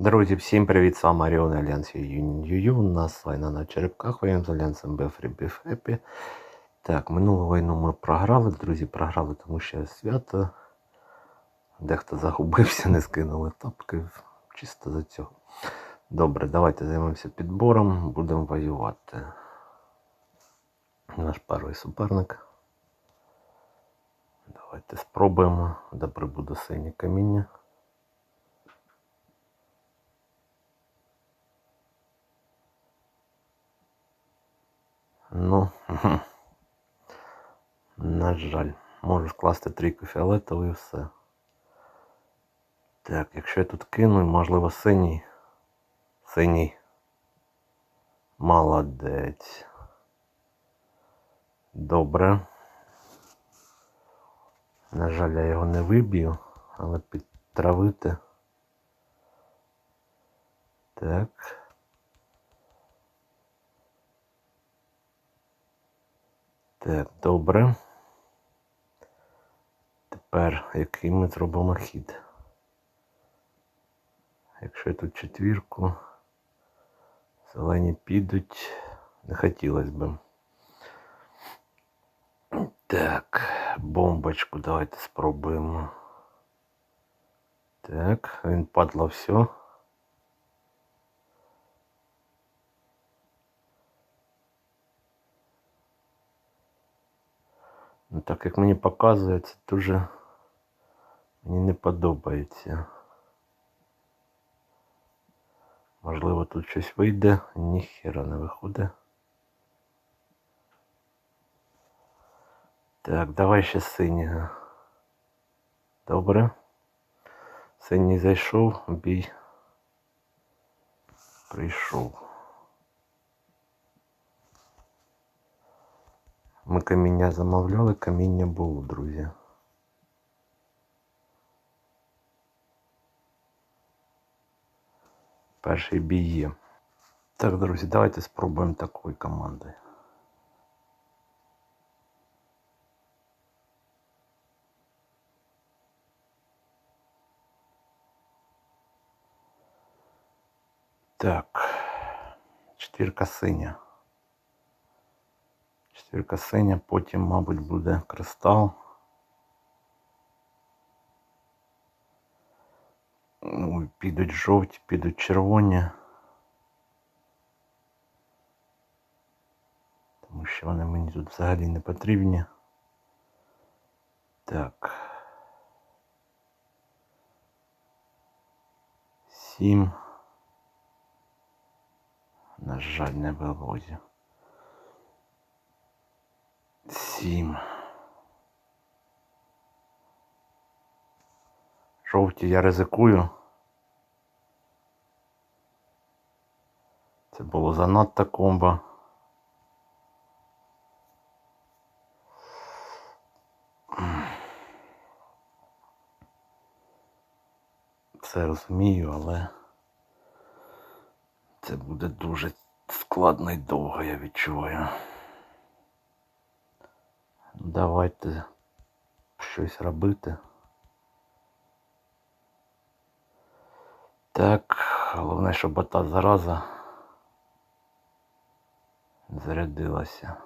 Друзі, всім привіт! З вами Аріон Альянс Юю. У нас війна на черепках, воюємо з Альянсом Бефрі Біфепі. Так, минулу війну ми програли, друзі, програли, тому що свято. Дехто загубився, не скинули тапки. Чисто за цього. Добре, давайте займемося підбором, будемо воювати. Наш перший суперник. Давайте спробуємо. Добре буде синє каміння. Ну, на жаль, можу скласти трійку фіолетову і все. Так, якщо я тут кину, можливо, синій. Синій. Молодець. Добре. На жаль, я його не виб'ю, але підтравити. Так. Так, добре. Тепер який ми зробимо хід? Якщо я тут четвірку, зелені підуть, не хотілося б. Так, бомбочку давайте спробуємо. Так, він падло все. Так як мені показує, це дуже мені не подобається. Можливо, тут щось вийде, ніхера не виходить. Так, давай ще синього. Добре. Синій зайшов, бій прийшов. Ми каміння замовляли, каміння було, друзі. Перший бій. Так, друзі, давайте спробуємо такою командою. Так, четвірка синя. Четвірка синя, потім, мабуть, буде кристал. Ну, Підуть жовті, підуть червоні. Тому що вони мені тут взагалі не потрібні. Так. Сім. На жаль, не вивозю. Сім. Жовті я ризикую. Це було занадто комбо. Все розумію, але це буде дуже складно і довго, я відчуваю. Давайте щось робити. Так, головне, щоб ота зараза зарядилася.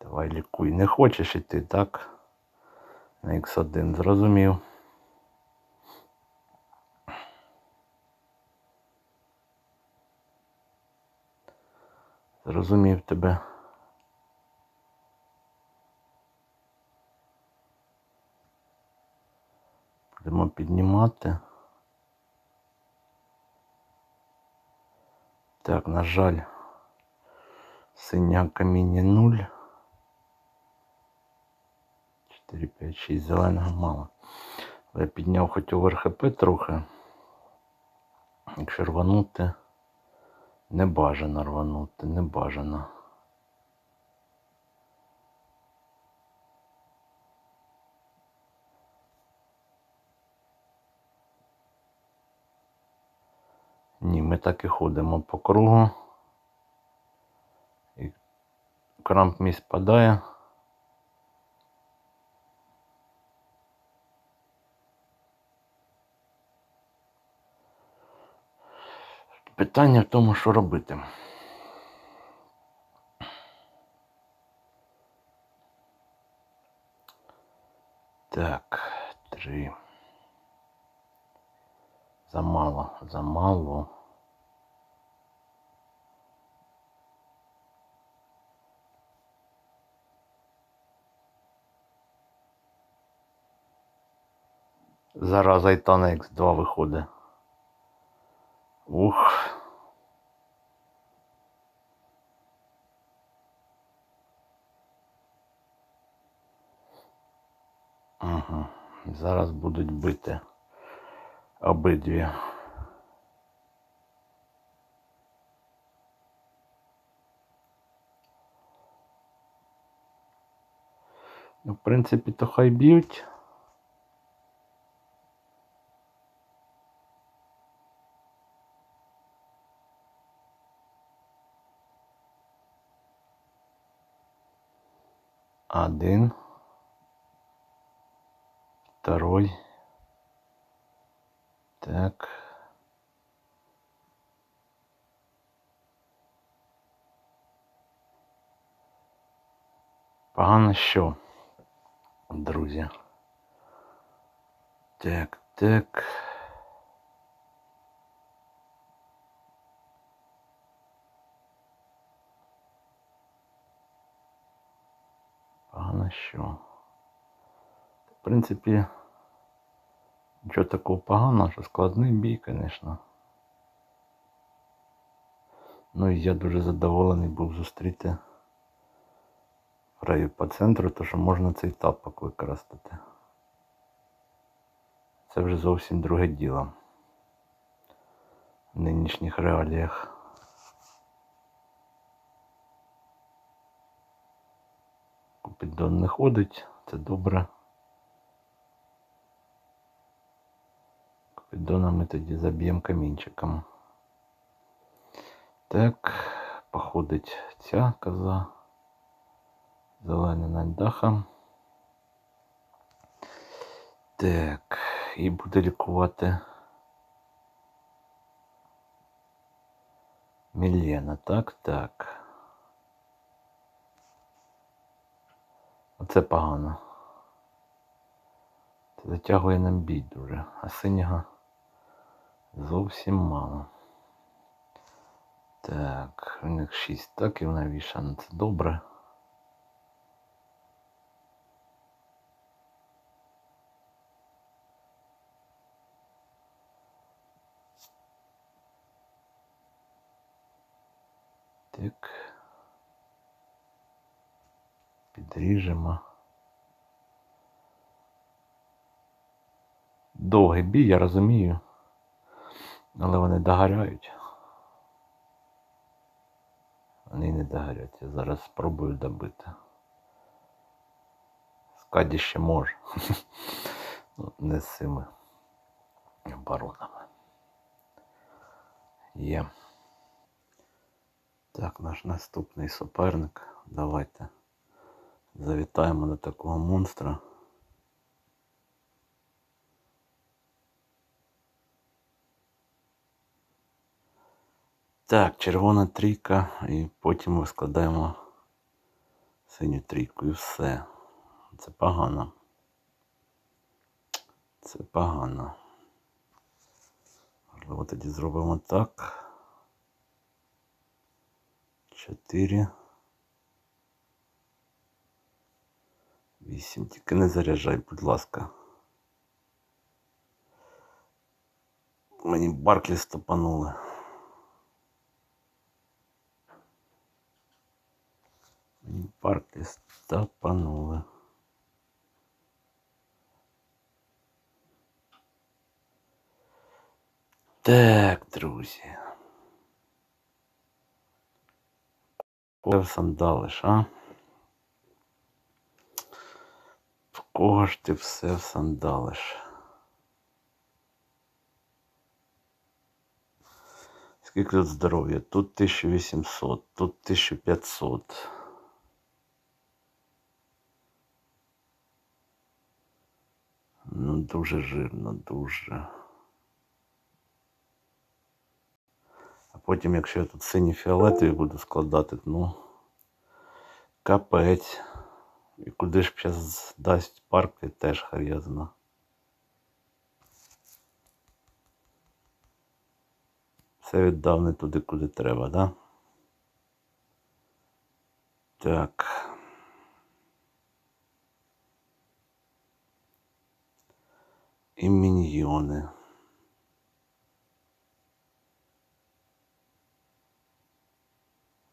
Давай лікуй. Не хочеш іти, так? На X1 зрозумів. Зрозумів тебе. Будемо піднімати. Так, на жаль, синя каміння 0. 4, 5, 6, зеленого мало. Я підняв хоч over ХП трохи. Якщо рванути, не бажано рванути, не бажано. Ні, ми так і ходимо по кругу. І крамп мій спадає. Питання в тому, що робити. Так, три. Замало, замало. Зараза і Тана X2 виходить. Ух. Ага. Зараз будуть бити обидві. Ну, в принципі, то хай б'ють. Один. Второй. Так. Погано що, друзі. Так, так. Погано що. В принципі, нічого такого поганого, що складний бій, звісно. Ну і я дуже задоволений був зустріти Фрею по центру, то що можна цей тапок використати. Це вже зовсім друге діло в нинішніх реаліях. Купідон не ходить, це добре. Купідона ми тоді заб'ємо камінчиком. Так, походить ця коза. Зелена над дахом. Так, і буде лікувати Мілена, так, так. Оце погано. Це затягує нам бій дуже, а синього зовсім мало. Так, у них 6 таків навішано, це добре. Так. Підріжемо. Довгий бій, я розумію. Але вони догоряють. Вони не догорять. Я зараз спробую добити. Скаді ще може. Ну, не з цими оборонами. Є. Так, наш наступний суперник. Давайте завітаємо до такого монстра. Так, червона трійка і потім ми складаємо синю трійку і все. Це погано. Це погано. Можливо, тоді зробимо так. Чотири. Вісім. Тільки не заряджай, будь ласка. Мені Барклі стопанули. Мені Барклі стопанули. Так, друзі. Кого сандалиш, а? кого ж ти все всандалиш? Скільки тут здоров'я? Тут 1800, тут 1500. Ну, дуже жирно, дуже. А потім, якщо я тут сині фіолетові ну. буду складати, ну капець. І куди ж зараз дасть парки, теж хар'язно. Все віддав не туди, куди треба, да? Так. І міньйони.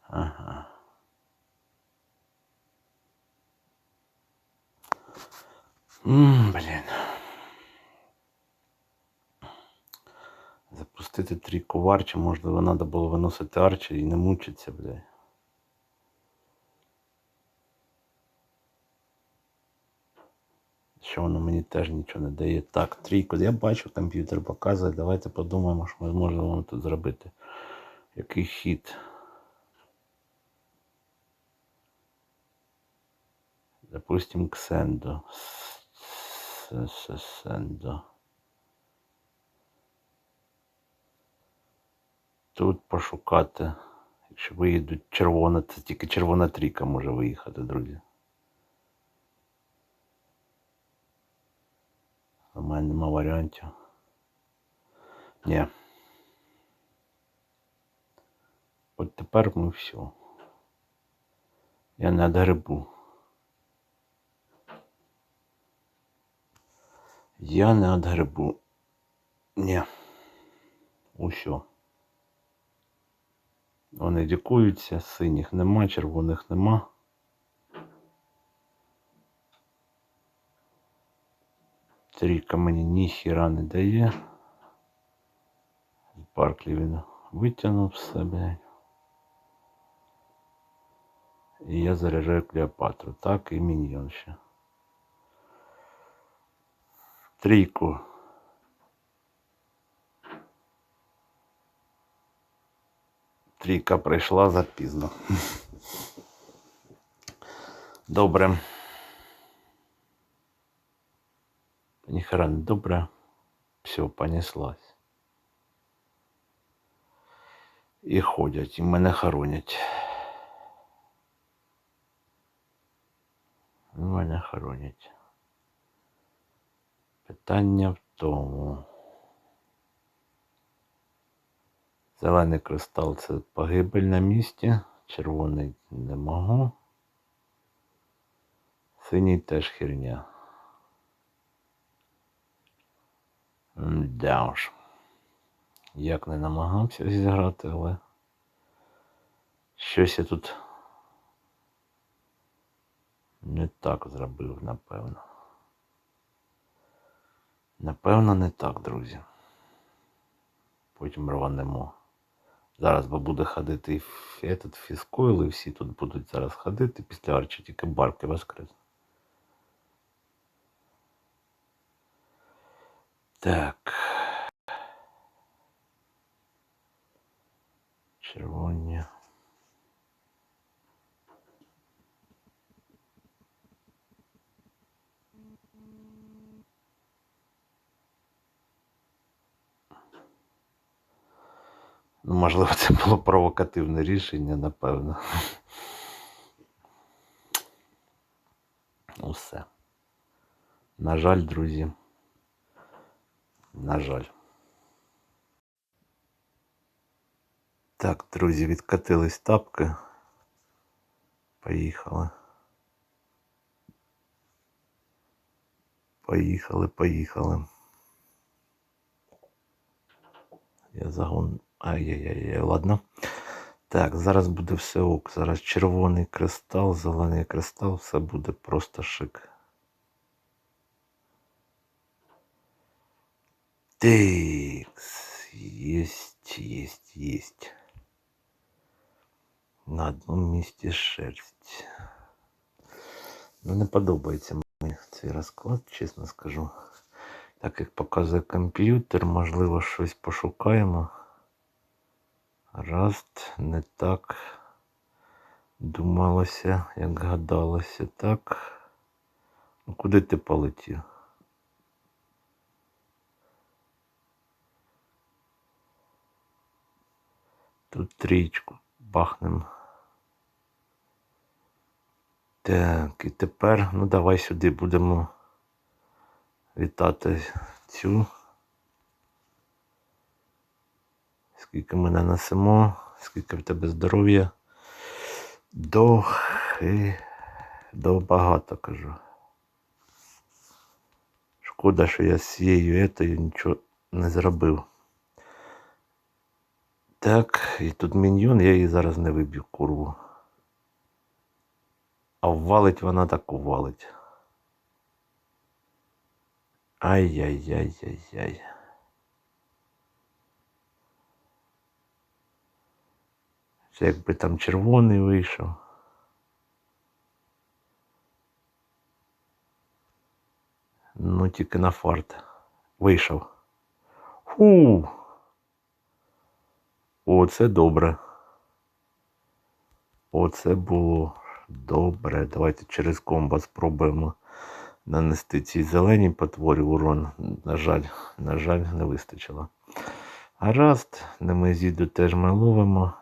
Ага. М, Блін. Запустити трійку в арчі, можливо, треба було виносити арчі і не мучитися, блядь. Що воно мені теж нічого не дає. Так, трійку. Я бачу, комп'ютер показує. Давайте подумаємо, що ми зможемо тут зробити. Який хід. Допустим, Ксендо. Сендо. Тут пошукати. Якщо виїдуть червона, це тільки червона трійка може виїхати, друзі. У мене нема варіантів. Ні. От тепер ми все. Я не отгребу. Я не отгребу. Ні. Усьо. Вони лікуються, синіх нема, червоних нема. Трійка мені ніхіра не дає. Барклі він витягнув все, блядь. І я заряджаю Клеопатру. Так, і міньйон ще. Трійку. Трійка прийшла запізно. Добре. Ніхера не добре. Все, понеслась. І ходять, і мене хоронять. І Мене хоронять. Питання в тому. Зелений кристал це погибель на місці. Червоний не можу. Синій теж херня. Да уж. Як не намагався зіграти, але щось я тут не так зробив, напевно. Напевно, не так, друзі. Потім рванемо. Зараз бо буде ходити і этот фіскойл, і всі тут будуть зараз ходити після арчі, тільки барки воскрес. Так. Червоні. Можливо, це було провокативне рішення, напевно. Ну, все. На жаль, друзі. На жаль. Так, друзі, відкатились тапки. Поїхали. Поїхали, поїхали. Я загон. Ай-яй-яй, ладно. Так, зараз буде все ок. Зараз червоний кристал, зелений кристал, все буде просто шик. Тикс. Єсть, єсть, єсть. На одному місці шерсть. Ну, не подобається мені цей розклад, чесно скажу. Так як показує комп'ютер, можливо, щось пошукаємо. Раст не так думалося, як гадалося, так. Ну куди ти полетів? Тут трічку бахнем. Так, і тепер, ну давай сюди будемо вітати цю. Скільки ми нанесемо, скільки в тебе здоров'я. До, хи- до багато кажу. Шкода, що я з цією етою нічого не зробив. Так, і тут міньйон, я її зараз не виб'ю курву. А ввалить вона так увалить. Ай-яй-яй-яй-яй. Це якби там червоний вийшов. Ну, тільки на фарт. Вийшов. Фу. О, це добре. Оце було добре. Давайте через комбо спробуємо нанести цій зеленій потворі урон. На жаль, на жаль, не вистачило. Гаразд, немезіду теж ми ловимо.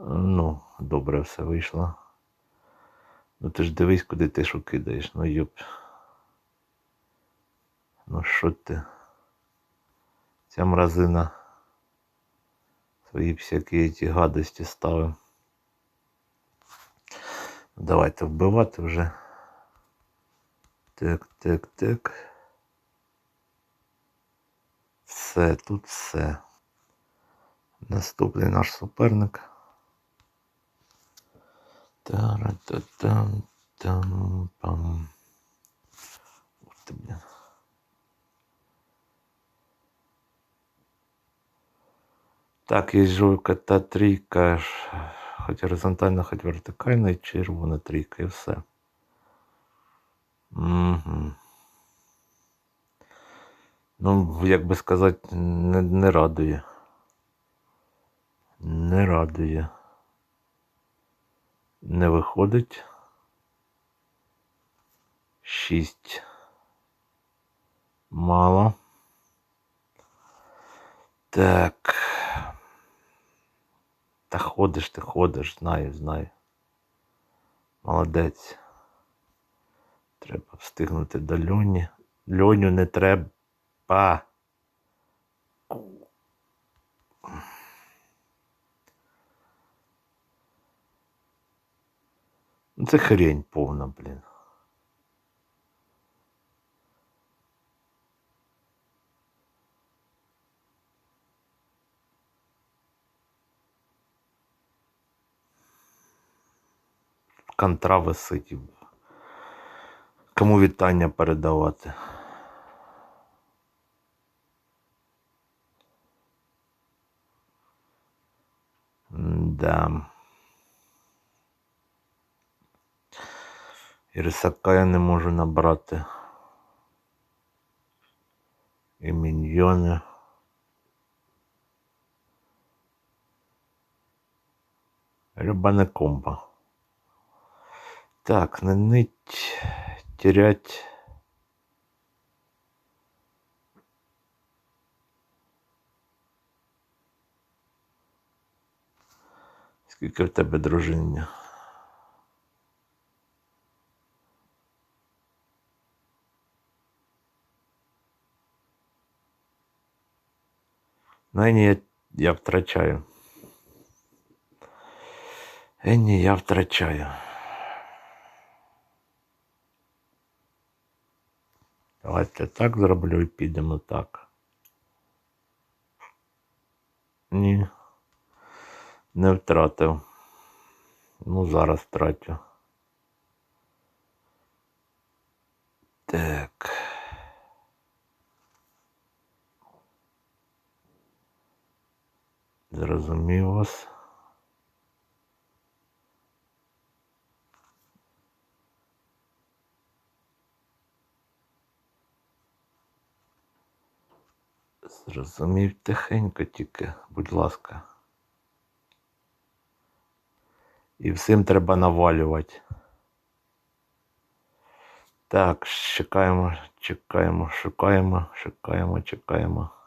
Ну, добре все вийшло. Ну ти ж дивись, куди ти що кидаєш. Ну йоп. Ну що ти? Ця мразина свої всякі ці гадості ставив. Давайте вбивати вже. Так, так, так. Все, тут все. Наступний наш суперник. Тара-та-там, там, пам. Ух ти, блін. Так, є жовка та трійка, хоч горизонтальна, хоч вертикальна, і червона трійка, і все. Угу. Ну, як би сказати, не, не радує. Не радує. Не виходить. Шість. Мало. Так. Та ходиш, ти ходиш, знаю, знаю. Молодець. Треба встигнути до льоні. Льоню не треба. Це хрень повна, блін. Контра висить. Кому вітання передавати? Да. І рисака я не можу набрати. І міньйони. Люба не. Так, не нить, терять. Скільки в тебе дружиння? Ені я, я втрачаю. Ені я втрачаю. Давайте так зроблю і підемо так. Ні. Не втратив. Ну, зараз втратю. Так. Зрозумів вас. Зрозумів тихенько тільки, будь ласка. І всім треба навалювати. Так, чекаємо, чекаємо, шукаємо, шукаємо, чекаємо.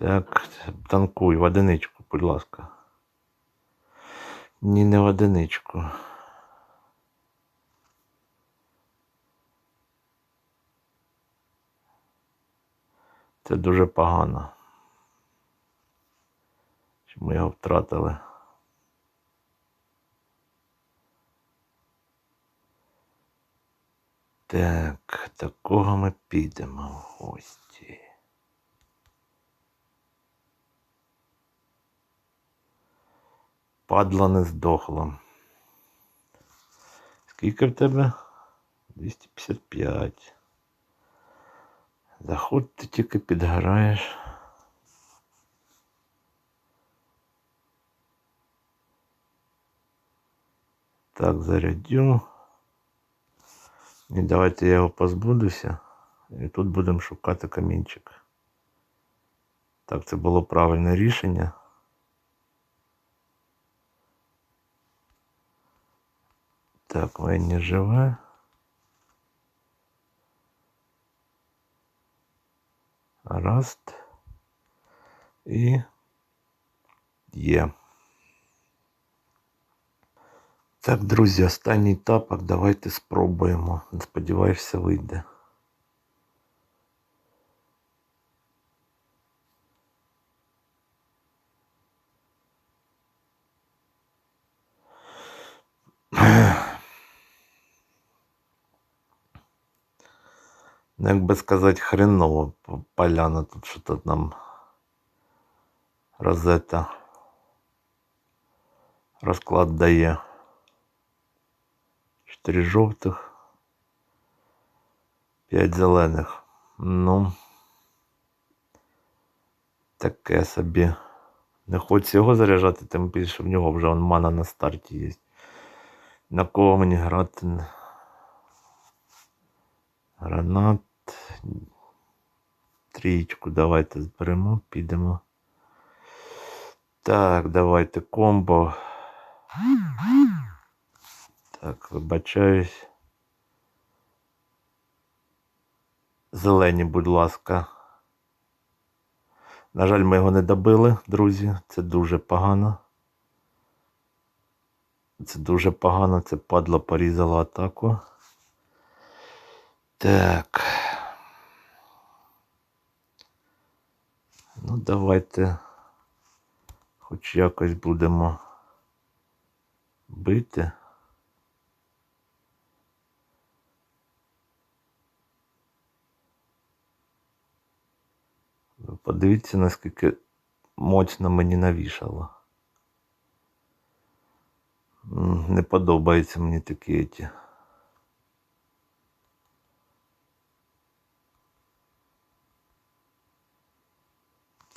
Так, танкуй в одиничку, будь ласка. Ні, не в одиничку. Це дуже погано. Що ми його втратили. Так, такого ми підемо в гості. Падла не здохла. Скільки в тебе? 255. Заход ти тільки підгораєш. Так, зарядю. І давайте я його позбудуся. І тут будемо шукати камінчик. Так, це було правильне рішення. Так, Венні живе. Раст. І є. Так, друзі, останній тапок. Давайте спробуємо. Сподіваюся, вийде. Як би сказати, хреново поляна тут що тут нам розета розклад дає. Чотири жовтих, п'ять зелених. Ну, таке собі. Не хочеться його заряджати, тим більше в нього вже он мана на старті є. На кого мені грати? Гранат. Трієчку давайте зберемо, підемо. Так, давайте комбо. Так, вибачаюсь. Зелені, будь ласка. На жаль, ми його не добили, друзі. Це дуже погано. Це дуже погано, це падло порізало атаку. Так. Ну, давайте хоч якось будемо бити. Ви Подивіться, наскільки моцно мені навішало. Не подобаються мені такі ті.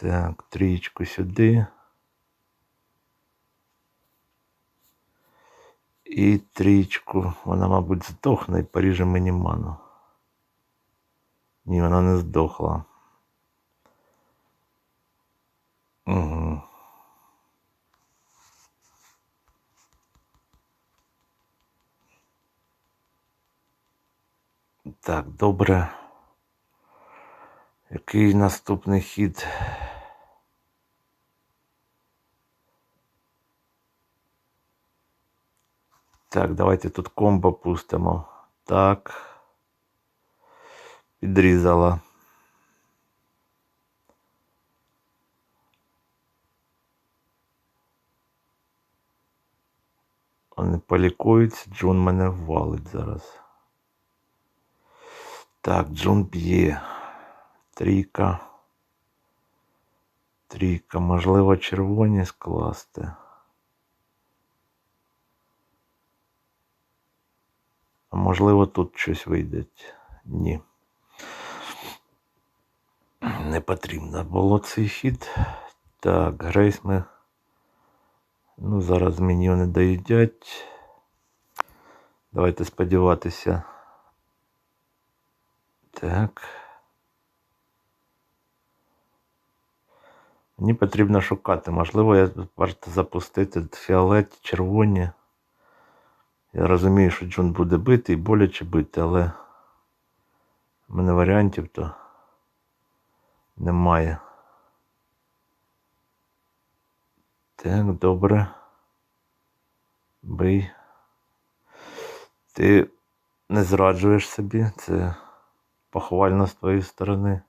Так, трієчку сюди. І трієчку. Вона, мабуть, здохне і поріже мені ману. Ні, вона не здохла. Угу. Так, добре. Який наступний хід? Так, давайте тут комбо пустимо. Так. Підрізала. Вони полікуються, Джун мене ввалить зараз. Так, Джун б'є. Трійка. Трійка. Можливо, червоні скласти. Можливо, тут щось вийде. Ні. Не потрібно було цей хід. Так, Грейс ми. Ну, зараз мені вони доїдять. Давайте сподіватися. Так. Мені потрібно шукати. Можливо, я варто запустити фіолет, червоні. Я розумію, що Джун буде бити і боляче бити, але в мене варіантів то немає. Так, добре. Бий. Ти не зраджуєш собі, це похвально з твоєї сторони.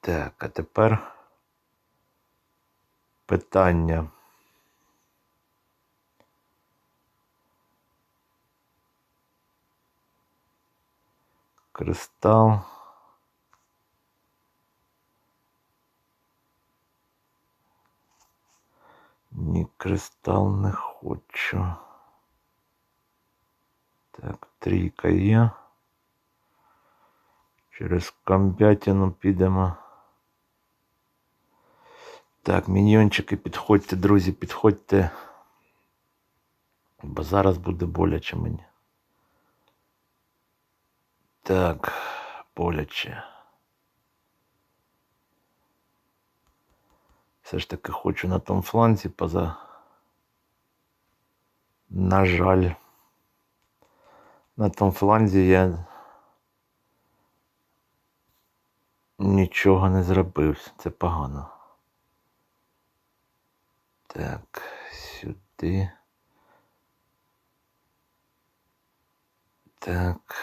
Так, а тепер питання. Кристал. Ні, кристал не хочу. Так, трійка є. Через кампятину підемо. Так, міньйончики, підходьте, друзі, підходьте. Бо зараз буде боляче мені. Так, боляче. Все ж таки хочу на тому фланзі поза. На жаль. На тому фланзі я нічого не зробив. Це погано. Так, сюди. Так.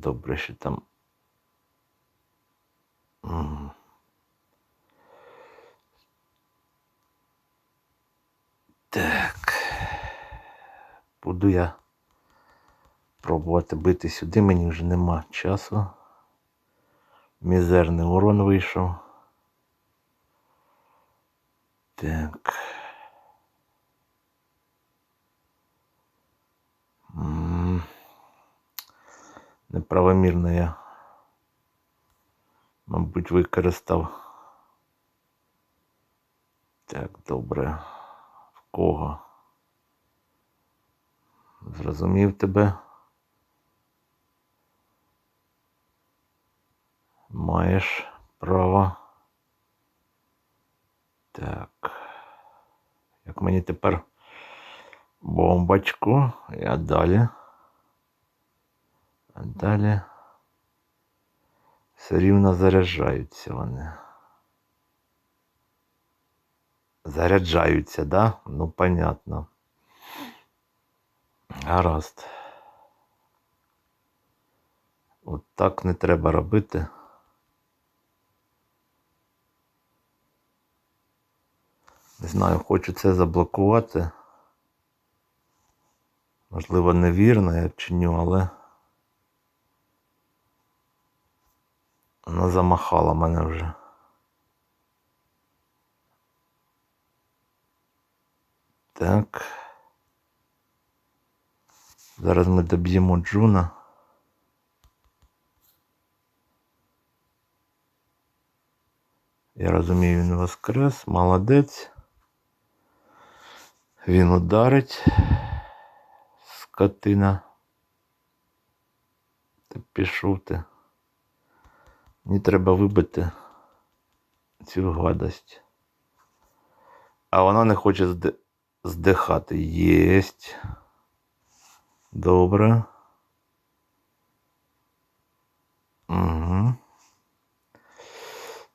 Добре, що там. Так. Буду я пробувати бити сюди, мені вже нема часу. Мізерний урон вийшов. Так. Неправомірно я, мабуть, використав. Так, добре. В кого? Зрозумів тебе. Маєш право. Так. Як мені тепер бомбочку, а далі. Далі все рівно заряджаються вони. Заряджаються, да? Ну, понятно. Гаразд. От так не треба робити. Не знаю, хочу це заблокувати. Можливо, невірно я чиню, але вона замахала мене вже. Так. Зараз ми доб'ємо Джуна. Я розумію, він воскрес, молодець. Він ударить. Скотина. Ти пішов ти. Мені треба вибити цю гадость. А вона не хоче здихати. Єсть. Добре. Угу.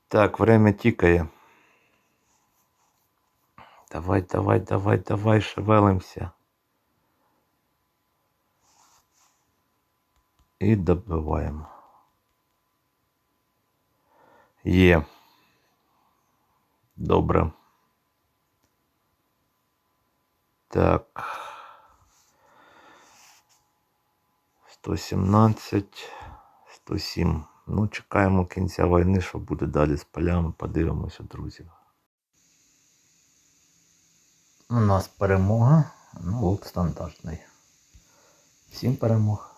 Так, время тікає. Давай, давай, давай, давай, шевелимося. І добиваємо. Є. Добре. Так. 117, 107. Ну, чекаємо кінця війни, що буде далі з полями. Подивимося, друзі. У нас перемога. Ну, лук стандартний. Всім перемог.